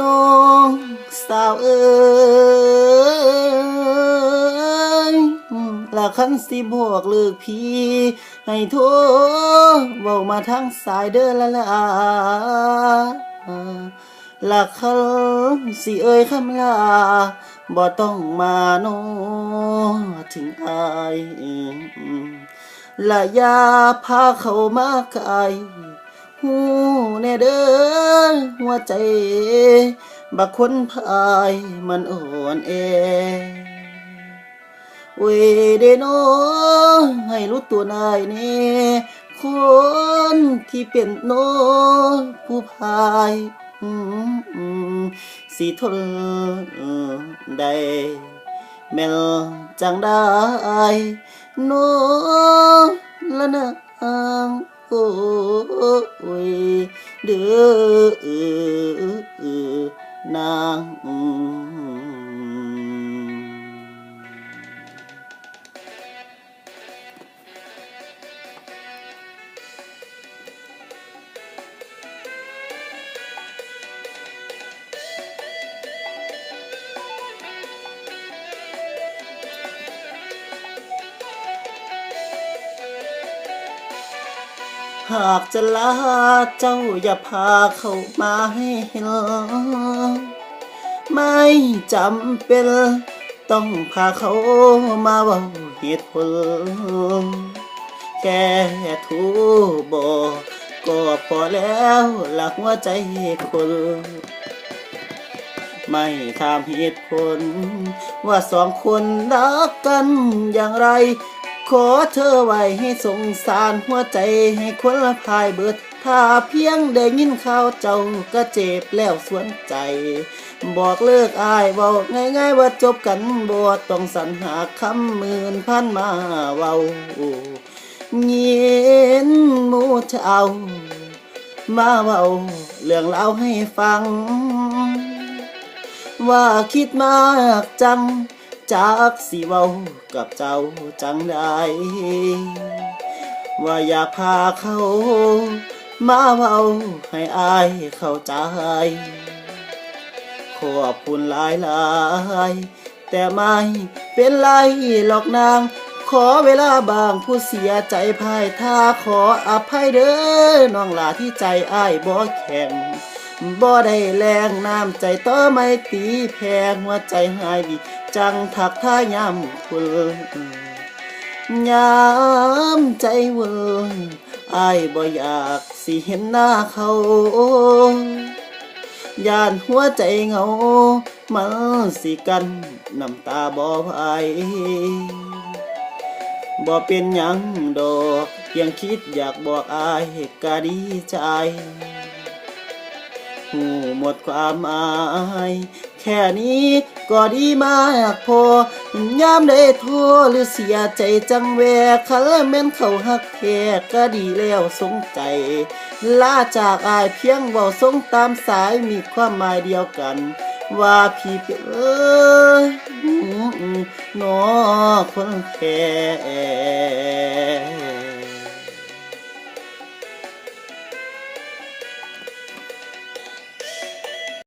น้องสาวเอ้ยละคันสิบอกเลิกพี่ ให้โทรเว้ามาทางสายเด้อละล่ะละคันสิเอ้ยคำลาบ่ต้องมาโนถึงอายละยาพาเขามาไกล หูแน่เด้อหัวใจบักคนพายมันอ่อนแอเวเดโนให้รู้ตัวนายนี่คนที่เป็นโนผู้พายสิทนได้แม่นจังได้โนละนาง โอ้ยางหากจะลาเจ้าอย่าพาเข้ามาให้เห็น ไม่จำเป็น ต้องพาเขามาเว่าเหตุผล แค่ทูบอกก็พอแล้วหลักหัวใจคนไม่ถามเหตุผล ว่าสองคนรักกันอย่างไร ขอเธอไว้ให้สงสารหัวใจให้คนละพายเบิด ถ้าเพียงได้ยินข่าวเจ้าก็เจ็บแล้วสวนใจ บอกเลิกอายบอกง่ายๆว่าจบกันบ่ต้องสรรหาคำหมื่นพันมาเว้าเงียนมูเจ้ามาเว้าเรื่องเล่าให้ฟัง ว่าคิดมากจัง จากสิเว้ากับเจ้าจังได้ว่าอยากพาเขามาเว้าให้อายเข้าใจขอบคุณหลายหลายแต่ไม่เป็นไรหรอกนาง ขอเวลาบางผู้เสียใจภายท่าขออภัยเด้อน้องหลาที่ใจอ้ายบ่แข็งบ่ได้แรงน้ำใจต่อไม่ตีแพงหัวใจหายบิ จังทักท่ายามคุณยามใจเวออายบ่อยากสิเห็นหน้าเขาย่านหัวใจเหงามันสิกันน้ำตาบ่ไหวบ่เป็นหยังดอกเพียงคิดอยากบอกอายก็ดีใจหูหมดความอาย แค่นี้ก็ดีมากพอยามได้โทรหรือเสียใจจังแวคันแม่นเขาหักแค่ก็ดีแล้วสงใจลาจากอายเพียงเว้าสงตามสายมีความหมายเดียวกัน ว่าพี่เป็นเอ้ยนอคนแค่